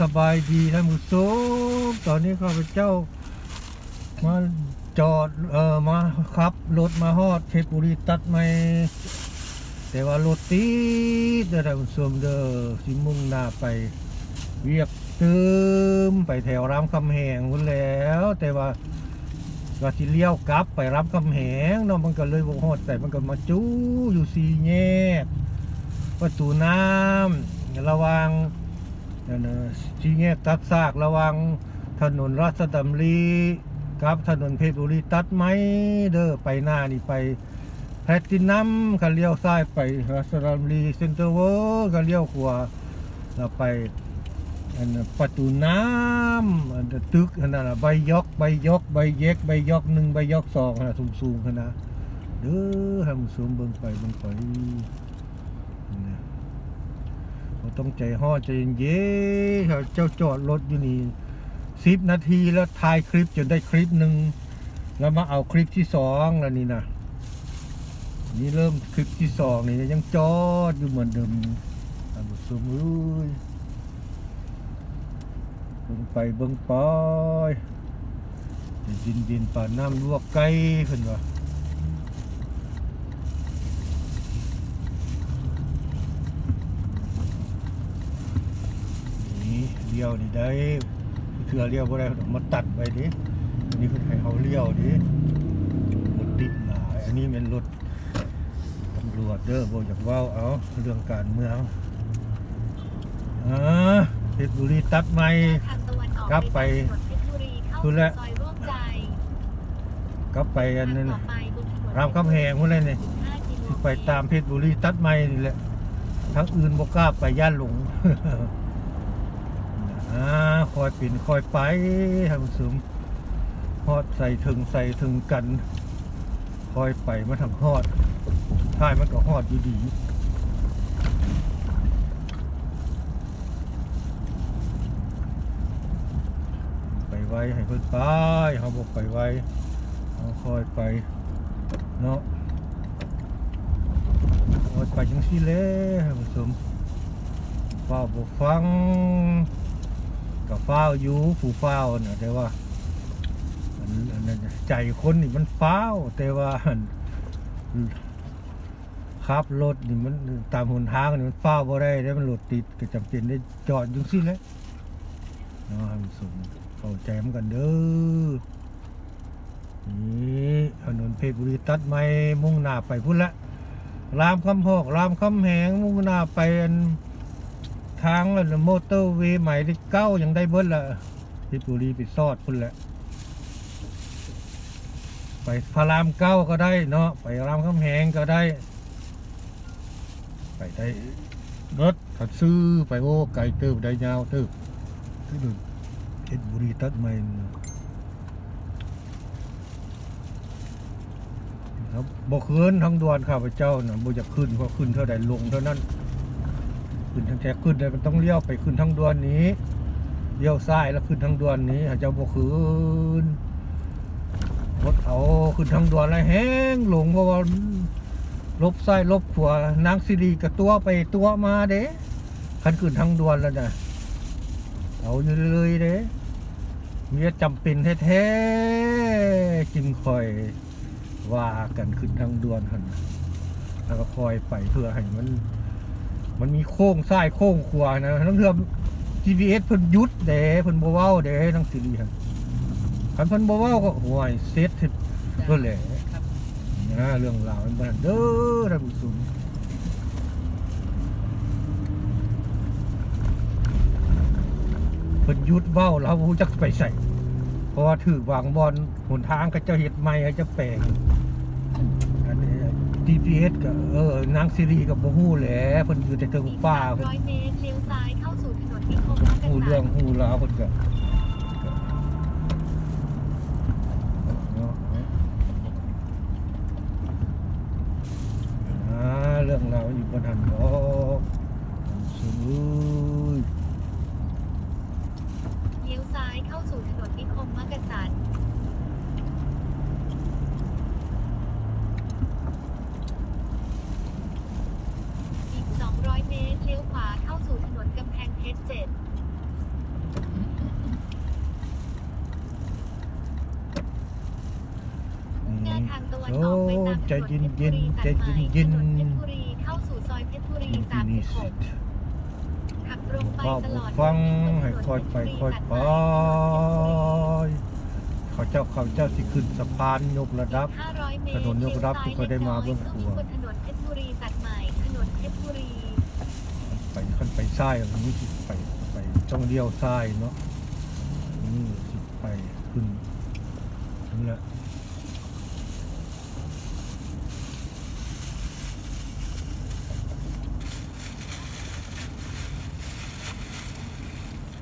สบายดีท่านผู้ชมตอนนี้ข้าพเจ้า มาจอดเอ่อมาขับรถมาฮอดเพชรบุรีตัดไม่แต่ว่ารถติดเด้อท่านผู้ชมเด้อสิมุ่งหน้าไป เวียกตืมไปแถวรามคำแหงพุ่นแล้ว แต่ว่าว่าสิเลี้ยวกลับไปรามคำแหงเนาะมันก็เลยบ่ฮอดแต่มันก็มาจู้อยู่สี่แยกประตูน้ำระวัง นั่นน่ะที่แยกตักซากระวังถนนราชดำรีกับถนนเพชรบุรีตัดไหมเด้อไปหน้านี่ไปแพลตินัมก็เลี้ยวซ้ายไปราชดำรีเซ็นเตอร์เวิร์ก็เลี้ยวขวาแล้วไปอันน่ะประตูน้ำอันน่ะตึกอันนั้นใบยกใบยกใบเยกใบยกหนึ่งใบยกสองนะสูงๆขนาดเด้อให้มันสูงเบิ่งไปเบิ่งไปนี่ เราต้องใจห่อใจเย็นๆเจ้าจอดรถอยู่นี่สิบนาทีแล้วถ่ายคลิปจนได้คลิปหนึ่งแล้วมาเอาคลิปที่สองแล้วนี่นะนี่เริ่มคลิปที่สองนี่ยังจอดอยู่เหมือนเดิมตามสมอ้ยเบิ่งไปเบิ่งไปดินดินป่าน้ำลวกไก่ขึ้นวะ นี่เลี้ยวนี่ได้เถื่อเลี้ยวบ่ได้มาตัดไปดิอันนี้เพิ่นให้เขาเลี้ยวดิรถติดหลายอันนี้เป็นรถตำรวจเด้อบ่อยากเว้าเอาเรื่องการเมืองอ่าเพชรบุรีตัดใหม่ กลับไปคุคุณณละละซอยร่วมใจกลับไปอันนั้นน่ะอไปบนถนนรามคำแหงพุ่นเลยนี่15กิโลสิไปตามเพชรบุรีตัดใหม่นี่แหละทั้งอื่นบ่กล้าไปย่านหลง อ่าคอยปิ่นคอยไปทำสมฮอดใส่ถึงใส่ถึงกัน คอยไปมาทำฮอดท้ายมันก็ฮอดอยู่ดีไปไว้ให้เพิ่นไปเขาบอกไปไว้เขาคอยไปเนาะคอยไปจังซี่แหล้วท่านผู้ชมฟ้าบ่ฟัง กับฟ้าวอยู่ผู้ฟ้าวนะแต่ว่าอันนั้นใจคนนี่มันฟ้าแต่ว่าขับรถนี่มันตามหนทางนี่มันฟ้าบ่ได้แล้วมันรถติดก็จำเป็นได้จอดอยู่ซี่แหละเนาะมันสมเข้าใจมันกันเด้อนี่ถนนเพชรบุรีตัดใหม่มุ่งหน้าไปพุ่นละรามคำพอกรามคำแหงมุ่งหน้าไปอัน ทางแล้วมอเตอร์เวย์ใหม่ที่เก้ายังได้เบิ้ลละเพชรบุรีไปซอดพุ่นแหละ ไปพารามเก้าก็ได้เนาะไปรามคำแหงก็ได้ ไปได้รถขัดซื้อไปโอ้ไก่เติบได้ยาวเติบที่ดูเพชรบุรีตัดใหม่ครับบ่คืนทั้งดวนข้าพเจ้านะบ่จะขึ้นเพราะขึ้นเท่าใดลงเท่านั้น ขึ้นทางแท็กขึ้นเลยมันต้องเลี้ยวไปขึ้นทางด่วนนี้เลี้ยวซ้ายแล้วขึ้นทางด่วนนี้อาจจะบ่ขึ้นรถเอาขึ้นทางด่วนแล้วแห้งหลงเพราะว่าลบซ้ายลบขวานางสิริกับตัวไปตัวมาเด้คันขึ้นทางด่วนแล้วนะเอาอยู่เลยเด้เมียจำเป็นแท้ๆจึงคอยว่ากันขึ้นทางด่วนหันน่ะแล้วก็คอยไปเพื่อให้มัน มันมีโค้งซ้ายโค้งขวานะทั้งเทือ GPS เพิ่นยุดเด้เพิ่นบ่เว้าเด้ทั้งสิริหั่นคันเพิ่นบ่เว้าก็ห่วยเซตเพิ่นแหละนะเรื่องราวมันบ่นั่นเด้อท่านผู้ชมเพิ่นยุดเว้าเราบ่รู้จักไปใส่เพราะว่าถือวางบอลหนทางก็เจะเฮ็ดใหม่ให้เจะแปลง GPS ก็เออนางสิริก็บ่ฮู้แหละเพิ่นอยู่แต่เทิงอีกฟ้าเพิ่น300เมตรเลี้ยวซ้ายเข้าสู่ถนนนิคมมักกะฮู้สัเรื่องนฮู้ราวเพิ่นก็เนาะอ่าเรื่องราวอยู่บนหันดอกสมมุยเลี้ยวซ้ายเข้าสู่ถนนนิคมมักกะสันอีก 200 เมตรเลี้ยวขวาเข้าสู่ถนนกำแพงเพชรเจ็ด วนออก ไปตามถนนเพชรบุรีตัดใหม่ถนนเพชรบุรีเข้าสู่ซอยเพชรบุรีอินฟินิส36ขับตรงไปก็ตลอดฟังให้คอยไปคอยไปเขาเจ้าเขาเจ้าสิขึ้นสะพานยกระดับ500เมตรถนนยกระดับที่เคยได้มาเบื้องครัวบนถนนเพชรบุรีตัดใหม่ถนนเพชรบุรีไปขึ้นไปซ้ายอันนี้สิไปไปจ้องเดียวซ้ายเนาะนี่สิไปขึ้นนี่แหละ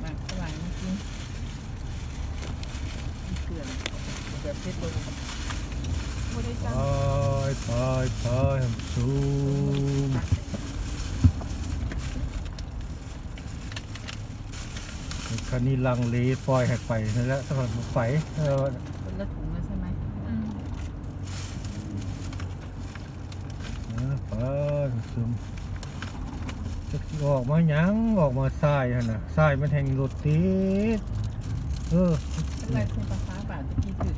หมักฝรั่งนะกินเกลือแบบเพชรบุรีโมได้ ไป จัง ไปไปให้มันสูง คันนี้ลังเลปล่อยให้ไปนั่นแหละสำหรับไฟเออคนละถุงแล้วใช่ไหมนะไปซึมจะออกมาหยังออกมาทรายฮะนะทรายมันแทงรถติดเออเป็นไรคุณภาษาบาทตะกี้ถึก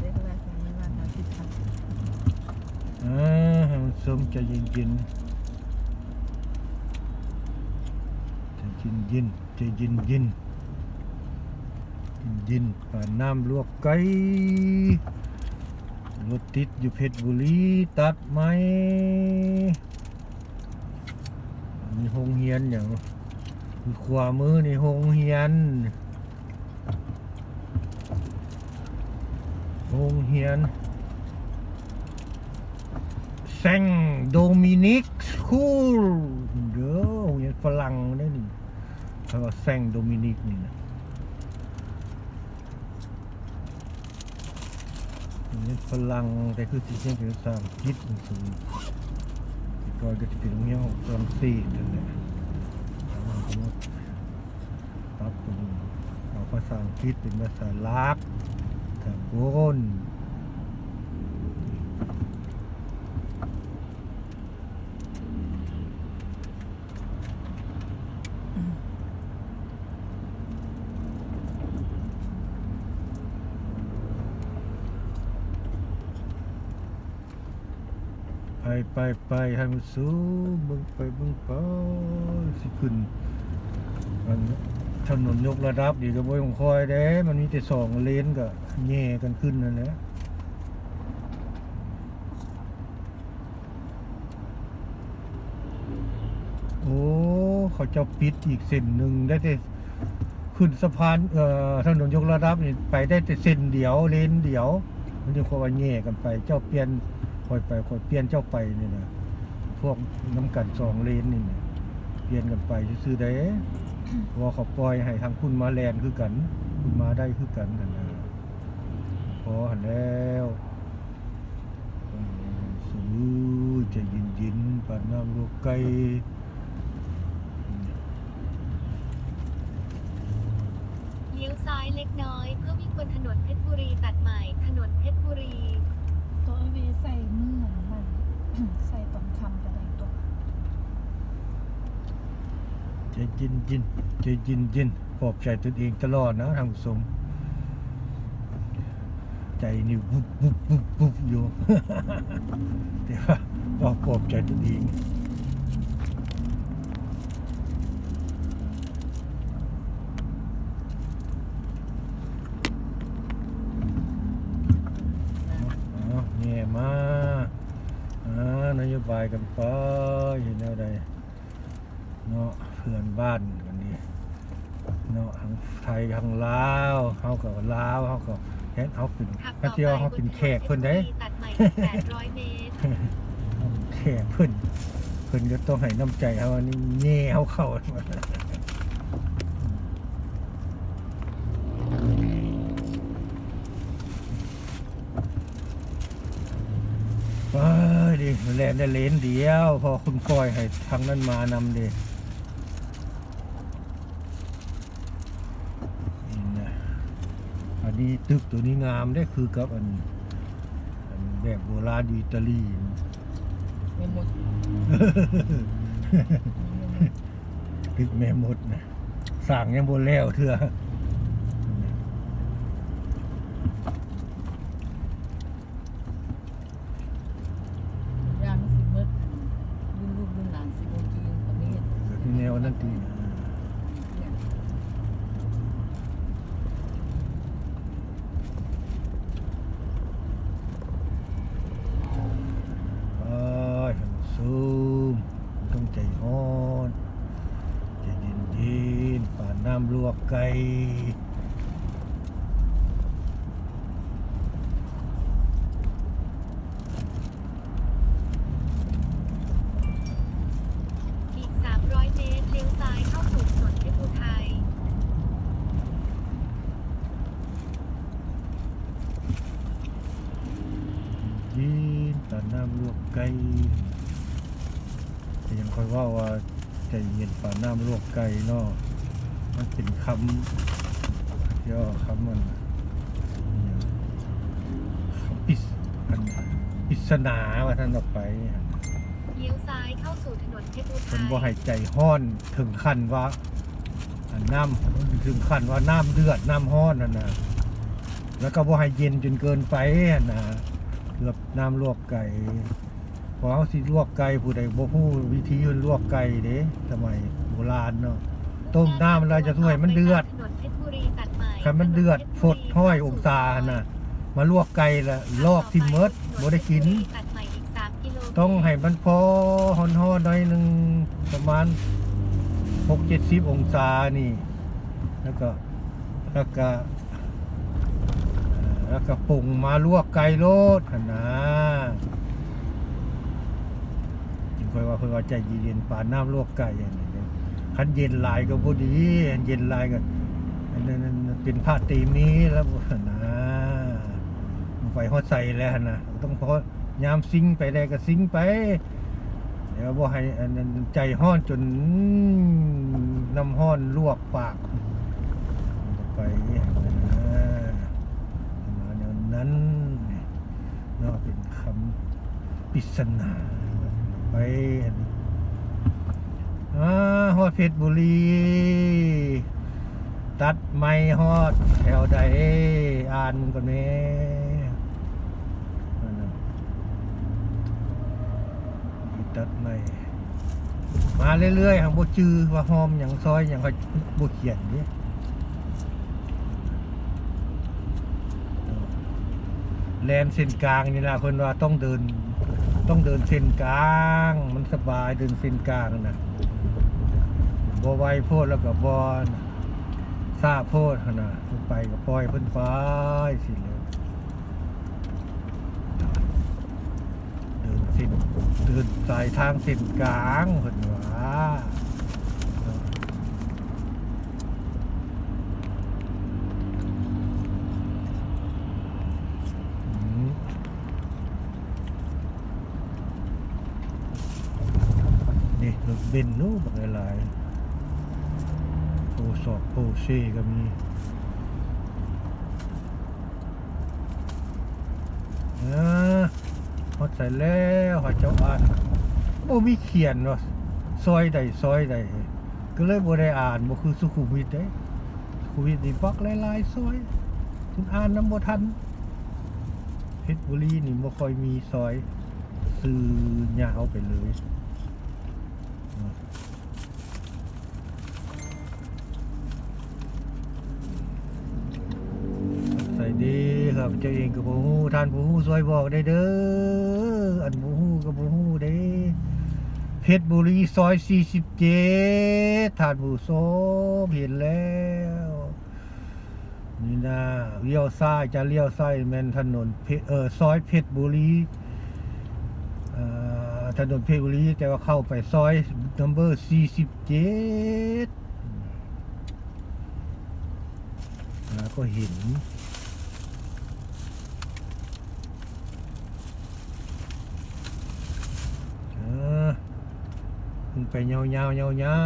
เรียกอะไรสัญญาณมาที่พันอ่าให้มันซึมใจะเย็น เย็นจะย็นย็นจะเย็นย็นเย็นๆป่าน้ำลวกไก่รถติดอยู่เพชรบุรีตัดไหมมีโรงเรียนอย่างมีขวามือในี่โรงเรียนโรงเรียนแซงโดมินิกสคูลเด้อโรงเรียนฝรั่งนี่ เขาว่าแซงโดมินิกนี่นะโรงเรียนฝรั่งแต่คือที่เรียนเป็นภาษาอังกฤษมันสูงก่อนก็จะเป็นโรงเรียนของฝรั่งเศสนั่นแหละแล้วมันก็มาปรับปรุงเอาภาษาอังกฤษเป็นภาษาลากสากลไป ไปไปให้มันสูงบิ่งไปบิ่งไปสิขึ้นมันถนนยกระดับดีก็บ่ต้องคอยเด้มันมีแต่สองเลนก็แย่กันขึ้นนั่นแหละโอ้เขาจะปิดอีกเส้นหนึ่งได้แต่ขึ้นสะพานเอ่อถนนยกระดับนี่ไปได้แต่เส้นเดียวเลนเดียว มันจะคอยว่าแย่กันไป เจ้าเปลี่ยน คอยไปคอยเปลี่ยนเจ้าไปนี่นะพวกน้ำกันสองเลนนี่นะเปลี่ยนกันไปซื้อได้ว่าเขาปล่อยให้ทางคุณมาแลนคือกัน คุณมาได้คือกันนั่นนะพอหันแล้วอืมสูใจะยินยินปานน้ำลูกไก่เลี้ยวซ้ายเล็กน้อยเพื่อวิ่งบนถนนเพชรบุรีตัดใหม่ถนนเพชรบุรี ตัวไอวีใส่มือมัน ใส่ตรงคำจะได้ตัวใจะยินยินใจะยินยินปลอบใจตนเองตลอดนะทางสมใจนี่วุบวุบวุบวุบอยู่ แต่ว่าก็ปลอบใจตนเอง เอาแง่มาอ่านโยบายกันไปเห็นอะไรเนาะเพื่อนบ้านกันนี่เนาะทั้งไทยทั้งลาวเฮากับลาวเฮากับแค่เฮาเป็นขับพระต่อเจ้าไปเฮาบเป็นนถแขนนกเพชรเพิ่นบุได้รีตัดใหม่800เมตรแขกเพิ่นเพิ่นก็ต้องให้น้ำใจเฮาอันนี้แง่เฮาเข้าไป ดิแล่นได้เลนเดียว พอคุณก้อยให้ทางนั้นมานำเดินี่นะอันนี้ตึกตัวนี้งามได้คือกับอันอันแบบโบราณอยู่อิตาลีไม่หมดตึกแม่มดนะสั่งยังบนแล้วเถื่อ นั่นตีเอ้ยซูมต้องใจอ่อนใจเย็นเย็นๆป่านน้ำล วกไก่อีก 300 เมตรเลี้ยวซ้ายเข้าสู่ถนนเพชรอุทัยยีนตอนน้ำลวกไก่แต่ยังคอยว่าว่าใจเย็นป่าน้ำลวกไก่เนาะ มันเป็นคำย่อคำมันคำปริศอันปริศนาว่าท่านออกไปเลี้ยวซ้ายเข้าสู่ถนนเพชรอุเป็ทันยบ่ให้ใจห้อนถึงขั้นว่าอันน้ำถึงขั้นว่าน้ำเดือดน้ำห้อนนั่นนะแล้วก็บ่ให้เย็นจนเกินไปนั่นนะเกือบน้ำลวกไก่พอเขาสิลวกไก่ผู้ใดบ่ฮู้วิธีลวกไก่เด้สมัยโบราณเนาะ ต้มน้ำแล้วจะช่วยมันเดือดถนนเพชรบุรีตัดใหม่คันมันเดือดฟดห้อยองศาน่ะ มาลวกไก่ละลอกที่เมดบ่ได้กินตัดใหม่อีก3กิโลเมตรต้องให้มันพอฮ้อนๆหน่อยหนึงประมาณ6 70องศานี่ แล้วก็แล้วก็เอ่อแล้วก็ปรุงมาลวกไก่โลดหั่นนะจึงค่อยว่าเพิ่นว่าใจเย็นๆปานน้ำลวกไก่อย่างนี้ คันเย็นลายก็บ่ดีคันเย็นลายก็อันนั้นเป็นผ้าตีมนี้แล้วนะไปฮอดใส่แล้วนะต้องพอยามซิงไปได้ก็ซิงไป เดี๋ยวบ่ให้อันนั้นใจห้อนจนน้ำห้อนลวกปาก ไปนะประมาณนั้นนาะเป็นคำปริศนาไปอันนี้ อ่าฮอดเพชรบุรี ตัดไม่ฮอด แถวใดอ่านก่อนแม่นั่นน่ะอีตัดไม่มาเรื่อยๆหางบจือว่าหอมอย่างซอยอย่างเขาบเขียนนี่แลนเส้นกลางนี่นะเพิ่นว่าต้องเดิน ต้องเดินเส้นกลาง มันสบายเดินเส้นกลางนะ บ่ไวโพดแล้วก็บ่นซาโพดหั่นน่ะเพิ่นไปก็ปล่อยพิ่นไปสิเลยเดินเส้นเดินสายทางเส้นกลางพิ่นว่าอืมนี่รถเบนซ์นู้บักหลายๆโปร สอบโปเช่ก็มีนะฮอดใส่แล้วฮอดเจ้าอ่านโอ้มีเขียนว่าะซอยใดซอยใดก็เลยบ่ได้อ่านบ่คือสุขุมวิทเด้สุขุมวิทนี่ปักหลายๆซอยคุณอ่านนำบ่ทันเพชรบุรีนี่บ่ค่อยมีซอยซื้อยาวไปเลย ดีครับเจ้าเองกับผู้ฮู้ท่านผู้ฮู้ช่วยบอกได้เด้ออันผู้ฮู้กับผู้ฮู้เด้เพชรบุรีซอย47ท่านผู้ชมเห็นแล้วนี่นะเลี้ยวซ้ายจะเลี้ยวซ้ายแม่นถนนเพเออซอยเพชรบุรีเออถนนเพชรบุรีแต่ว่าเข้าไปซอยนัมเบอร์47ก็เห็น เออ ขึ้นไปยาวๆยาวๆยา